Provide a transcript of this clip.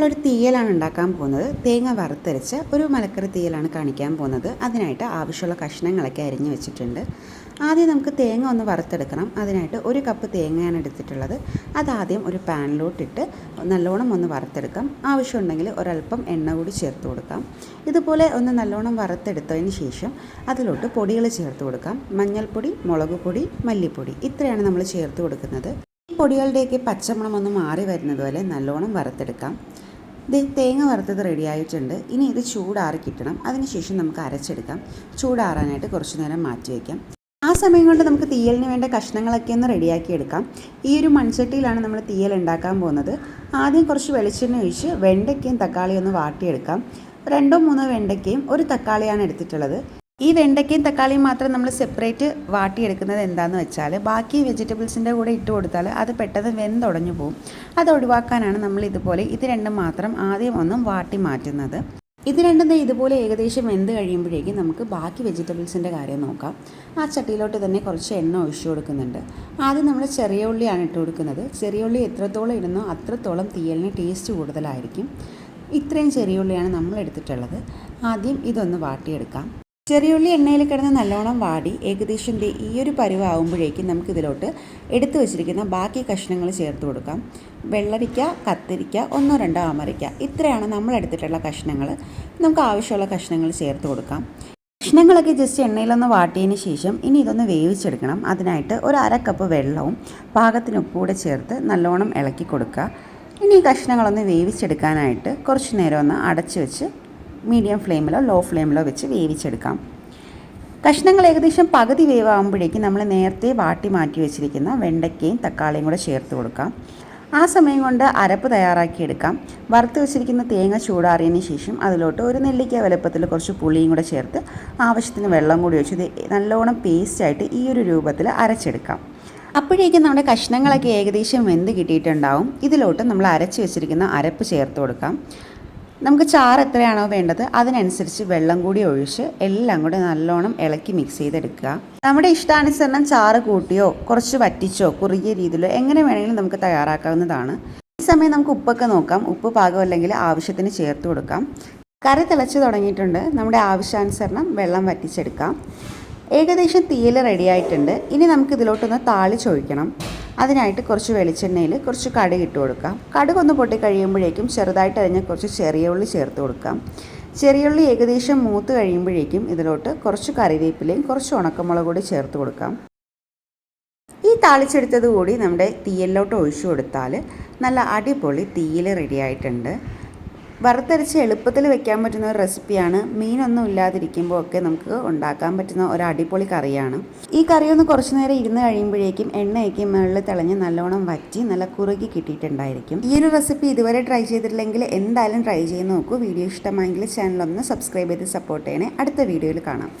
നമ്മളൊരു തീയലാണ് ഉണ്ടാക്കാൻ പോകുന്നത്. തേങ്ങ വറുത്തരച്ച് ഒരു മലക്കറി തീയലാണ് കാണിക്കാൻ പോകുന്നത്. അതിനായിട്ട് ആവശ്യമുള്ള കഷ്ണങ്ങളൊക്കെ അരിഞ്ഞ് വെച്ചിട്ടുണ്ട്. ആദ്യം നമുക്ക് തേങ്ങ ഒന്ന് വറുത്തെടുക്കണം. അതിനായിട്ട് ഒരു കപ്പ് തേങ്ങയാണ് എടുത്തിട്ടുള്ളത്. അതാദ്യം ഒരു പാനിലോട്ടിട്ട് നല്ലോണം ഒന്ന് വറുത്തെടുക്കാം. ആവശ്യമുണ്ടെങ്കിൽ ഒരല്പം എണ്ണ കൂടി ചേർത്ത് കൊടുക്കാം. ഇതുപോലെ ഒന്ന് നല്ലോണം വറുത്തെടുത്തതിന് ശേഷം അതിലോട്ട് പൊടികൾ ചേർത്ത് കൊടുക്കാം. മഞ്ഞൾപ്പൊടി മുളക് പൊടി മല്ലിപ്പൊടി ഇത്രയാണ് നമ്മൾ ചേർത്ത് കൊടുക്കുന്നത്. ഈ പൊടികളുടെയൊക്കെ പച്ചമണം ഒന്ന് മാറി വരുന്നത് പോലെ നല്ലോണം വറുത്തെടുക്കാം. ഇത് തേങ്ങ വറുത്തത് റെഡി ആയിട്ടുണ്ട്. ഇനി ഇത് ചൂടാറി കിട്ടണം. അതിനുശേഷം നമുക്ക് അരച്ചെടുക്കാം. ചൂടാറാനായിട്ട് കുറച്ച് നേരം മാറ്റി വയ്ക്കാം ആ സമയം കൊണ്ട് നമുക്ക് തീയലിന് വേണ്ട കഷ്ണങ്ങളൊക്കെ ഒന്ന് റെഡിയാക്കി എടുക്കാം. ഈ ഒരു മൺചട്ടിയിലാണ് നമ്മൾ തീയൽ ഉണ്ടാക്കാൻ പോകുന്നത്. ആദ്യം കുറച്ച് വെളിച്ചെണ്ണ ഒഴിച്ച് വെണ്ടയ്ക്കയും തക്കാളിയും ഒന്ന് വാട്ടിയെടുക്കാം. രണ്ടോ മൂന്നോ വെണ്ടയ്ക്കയും ഒരു തക്കാളിയാണ് എടുത്തിട്ടുള്ളത്. ഈ വെണ്ടയ്ക്കയും തക്കാളിയും മാത്രം നമ്മൾ സെപ്പറേറ്റ് വാട്ടിയെടുക്കുന്നത് എന്താണെന്ന് വെച്ചാൽ ബാക്കി വെജിറ്റബിൾസിന്റെ കൂടെ ഇട്ട് കൊടുത്താൽ അത് പെട്ടെന്ന് വെന്തുടഞ്ഞു പോകും അത് ഒഴിവാക്കാനാണ് നമ്മൾ ഇതുപോലെ ഇത് രണ്ടും മാത്രം ആദ്യം ഒന്നും വാട്ടി മാറ്റുന്നത്. ഇത് രണ്ടും ഇതുപോലെ ഏകദേശം വെന്ത് കഴിയുമ്പോഴേക്കും നമുക്ക് ബാക്കി വെജിറ്റബിൾസിന്റെ കാര്യം നോക്കാം. ആ ചട്ടിയിലോട്ട് തന്നെ കുറച്ച് എണ്ണ ഒഴിച്ചു കൊടുക്കുന്നുണ്ട്. ആദ്യം നമ്മൾ ചെറിയ ഉള്ളിയാണ് ഇട്ട് കൊടുക്കുന്നത്. ചെറിയ ഉള്ളി എത്രത്തോളം ഇടുന്നോ അത്രത്തോളം തീയലിന് ടേസ്റ്റ് കൂടുതലായിരിക്കും. ഇത്രയും ചെറിയ ഉള്ളിയാണ് നമ്മൾ എടുത്തിട്ടുള്ളത്. ആദ്യം ഇതൊന്ന് വാട്ടിയെടുക്കാം. ചെറിയുള്ളി എണ്ണയിൽ കിടന്ന് നല്ലോണം വാടി ഏകദേശം ഈ ഒരു പരുവാകുമ്പോഴേക്കും നമുക്കിതിലോട്ട് എടുത്തു വെച്ചിരിക്കുന്ന ബാക്കി കഷ്ണങ്ങൾ ചേർത്ത് കൊടുക്കാം. വെള്ളരിക്ക കത്തിരിക്ക ഒന്നോ രണ്ടോ അമരിക്ക ഇത്രയാണ് നമ്മൾ എടുത്തിട്ടുള്ള കഷ്ണങ്ങൾ. നമുക്ക് ആവശ്യമുള്ള കഷ്ണങ്ങൾ ചേർത്ത് കൊടുക്കാം. കഷ്ണങ്ങളൊക്കെ ജസ്റ്റ് എണ്ണയിലൊന്ന് വാട്ടിയതിന് ശേഷം ഇനി ഇതൊന്ന് വേവിച്ചെടുക്കണം. അതിനായിട്ട് ഒരു അര കപ്പ് വെള്ളവും പാകത്തിന് ഉപ്പൂടെ ചേർത്ത് നല്ലോണം ഇളക്കി കൊടുക്കുക. ഇനി ഈ കഷ്ണങ്ങളൊന്ന് വേവിച്ചെടുക്കാനായിട്ട് കുറച്ച് നേരം ഒന്ന് അടച്ചു വെച്ച് മീഡിയം ഫ്ലെയിമിലോ ലോ ഫ്ലെയിമിലോ വെച്ച് വേവിച്ചെടുക്കാം. കഷ്ണങ്ങൾ ഏകദേശം പകുതി വേവാകുമ്പോഴേക്കും നമ്മൾ നേരത്തെ വാട്ടി മാറ്റി വെച്ചിരിക്കുന്ന വെണ്ടയ്ക്കയും തക്കാളിയും കൂടെ ചേർത്ത് കൊടുക്കാം. ആ സമയം കൊണ്ട് അരപ്പ് തയ്യാറാക്കിയെടുക്കാം വറുത്ത് വെച്ചിരിക്കുന്ന തേങ്ങ ചൂടാറിയതിന് ശേഷം അതിലോട്ട് ഒരു നെല്ലിക്ക വലുപ്പത്തിൽ കുറച്ച് പുളിയും കൂടെ ചേർത്ത് ആവശ്യത്തിന് വെള്ളം കൂടി നല്ലോണം നല്ലോണം പേസ്റ്റായിട്ട് ഈ ഒരു രൂപത്തിൽ അരച്ചെടുക്കാം. അപ്പോഴേക്കും നമ്മുടെ കഷ്ണങ്ങളൊക്കെ ഏകദേശം വെന്ത് കിട്ടിയിട്ടുണ്ടാവും. ഇതിലോട്ട് നമ്മൾ അരച്ച് വെച്ചിരിക്കുന്ന അരപ്പ് ചേർത്ത് കൊടുക്കാം. നമുക്ക് ചാറ് എത്രയാണോ വേണ്ടത് അതിനനുസരിച്ച് വെള്ളം കൂടി ഒഴിച്ച് എല്ലാം കൂടി നല്ലോണം ഇളക്കി മിക്സ് ചെയ്തെടുക്കുക. നമ്മുടെ ഇഷ്ടാനുസരണം ചാറ് കൂട്ടിയോ കുറച്ച് വറ്റിച്ചോ കുറുകിയ രീതിയിലോ എങ്ങനെ വേണമെങ്കിലും നമുക്ക് തയ്യാറാക്കാവുന്നതാണ്. ഈ സമയം നമുക്ക് ഉപ്പൊക്കെ നോക്കാം. ഉപ്പ് പാകമല്ലെങ്കിൽ ആവശ്യത്തിന് ചേർത്ത് കൊടുക്കാം. കറി തിളച്ച് തുടങ്ങിയിട്ടുണ്ട്. നമ്മുടെ ആവശ്യാനുസരണം വെള്ളം വറ്റിച്ചെടുക്കാം. ഏകദേശം തീയൽ റെഡിയായിട്ടുണ്ട് ഇനി നമുക്ക് ഇതിലോട്ടൊന്ന് താളിച്ചൊഴിക്കണം. അതിനായിട്ട് കുറച്ച് വെളിച്ചെണ്ണയിൽ കുറച്ച് കടുക് ഇട്ട് കൊടുക്കാം. കടുക് ഒന്ന് പൊട്ടി കഴിയുമ്പോഴേക്കും ചെറുതായിട്ട് അതിനെ കുറച്ച് ചെറിയ ഉള്ളി ചേർത്ത് കൊടുക്കാം. ചെറിയ ഉള്ളി ഏകദേശം മൂത്ത് കഴിയുമ്പോഴേക്കും ഇതിലോട്ട് കുറച്ച് കറിവേപ്പിലയും കുറച്ച് ഉണക്കമുളക് കൂടി ചേർത്ത് കൊടുക്കാം. ഈ താളിച്ചെടുത്തത് കൂടി നമ്മുടെ തീയലിലോട്ട് ഒഴിച്ചു കൊടുത്താൽ നല്ല അടിപൊളി തീയൽ റെഡി ആയിട്ടുണ്ട്. വറുത്തരച്ച് എളുപ്പത്തിൽ വെക്കാൻ പറ്റുന്ന ഒരു റെസിപ്പിയാണ്. മീനൊന്നും ഇല്ലാതിരിക്കുമ്പോൾ ഒക്കെ നമുക്ക് ഉണ്ടാക്കാൻ പറ്റുന്ന ഒരു അടിപൊളി കറിയാണ്. ഈ കറി ഒന്ന് കുറച്ച് നേരം ഇരുന്ന് കഴിയുമ്പോഴേക്കും എണ്ണയൊക്കെ മുകളിൽ തിളഞ്ഞ് നല്ലോണം വറ്റി നല്ല കുറുകി കിട്ടിയിട്ടുണ്ടായിരിക്കും. ഈ ഒരു റെസിപ്പി ഇതുവരെ ട്രൈ ചെയ്തിട്ടില്ലെങ്കിൽ എന്തായാലും ട്രൈ ചെയ്ത് നോക്കൂ. വീഡിയോ ഇഷ്ടമായെങ്കിൽ ചാനലൊന്ന് സബ്സ്ക്രൈബ് ചെയ്ത് സപ്പോർട്ട് ചെയ്യണേ. അടുത്ത വീഡിയോയിൽ കാണാം.